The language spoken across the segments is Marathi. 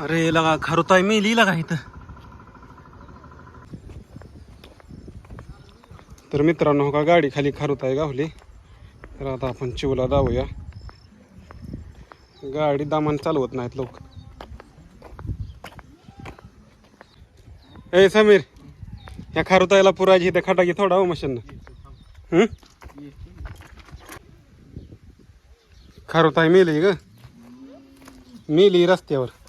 अरे लगा खरुताय मेली लगा इथं? तर मित्रांनो हो का गाडी खाली खारुताय गावली. तर आता आपण चिवला जाऊया. गाडी दामान चालवत नाहीत लोक. ए समीर ह्या खारुतायला पुरायची इथे खटाकी थोडा हो मशीन. खारुताई मेली ग. मेली रस्त्यावर.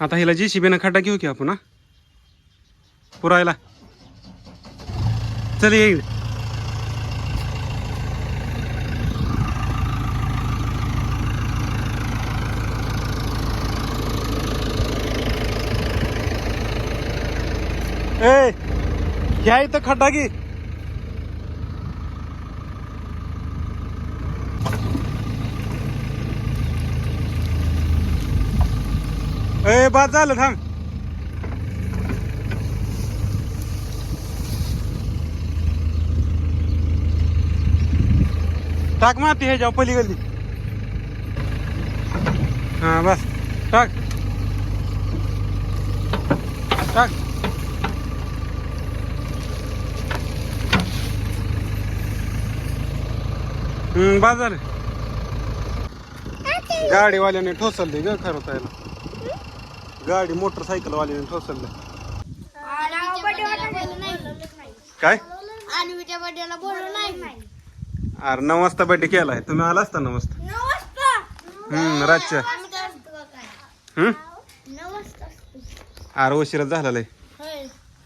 आता हिला जी शिबीनं खड्डा घेऊ की आपण हा? पुरायला. चल येईल ए घ्या इथं खड्डा की ए बाद झालं थांब. टाक माती ह्याच्या पलीकडली. हा बस. टाक. टाक. झालं. गाडीवाल्याने ठोसलली ग खरं त्याला. गाडी मोटरसायकल वाल्याने ठोसललं काय? आणि नाही. अरे नऊ वाजता बड्डे केलाय. तुम्ही आला असता नऊ वाजता हम्म रातच्या हम्म? अरे उशिरा होय.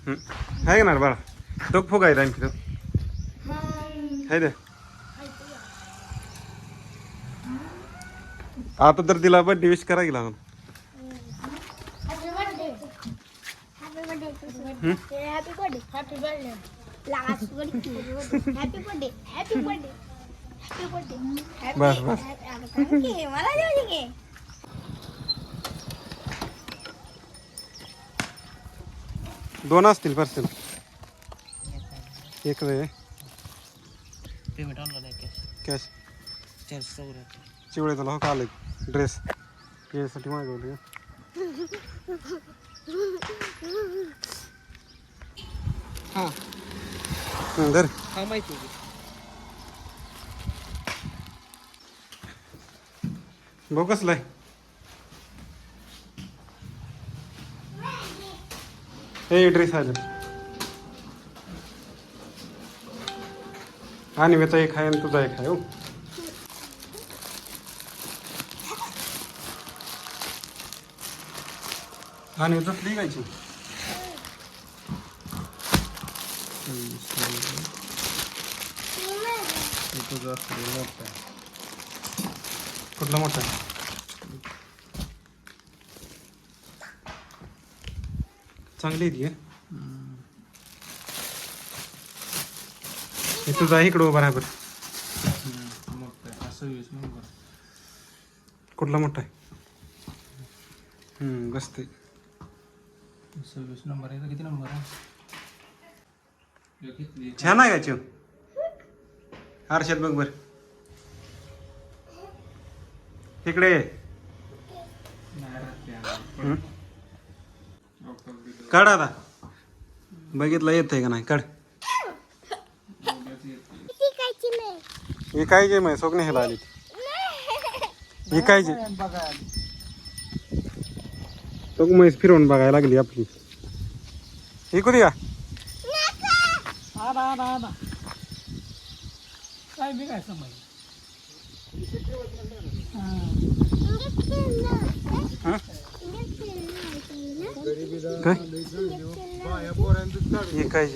हम्म. आहे का ना बाळा तो फुगायला आणखी तो. आहे ते आता तर तिला बड्डे विश करा गेला birthday birthday birthday birthday birthday बस, बस. मला दे. दोन असतील पर्सेंट एक वे पेमेंट ऑनलाईन कॅश कॅश चारशे चौऱ्याहत्तर चिवळे तुला हो का आलं ड्रेस यासाठी मागवली हां. धर. माहिती होती भाऊ कसला आहे? हे ड्रेस आले आणि वेचा एक आहे आणि तुझा एक आहे हो. आणि तसली गायची तुझा मोठा आहे कुठला मोठा? चांगली आहे ती हं? हे तुझा इकडं उभा बरं. मोठा आहे सव्वीस नंबर कुठला मोठा आहे? हम्म बसते सव्वीस नंबर आहे. किती नंबर आहे? छान आहे का चिव हर्षद बघ बर. इकडे ये. हं? काढ आता. बघितलं येत आहे का नाही? काढ. हे जे माहिती सोकणे ह्याला आली हे काय जे तो म्हैस फिरवून बघायला लागली आपली. ही कुठे का आला आला आला काय बी काय समज काय हे काय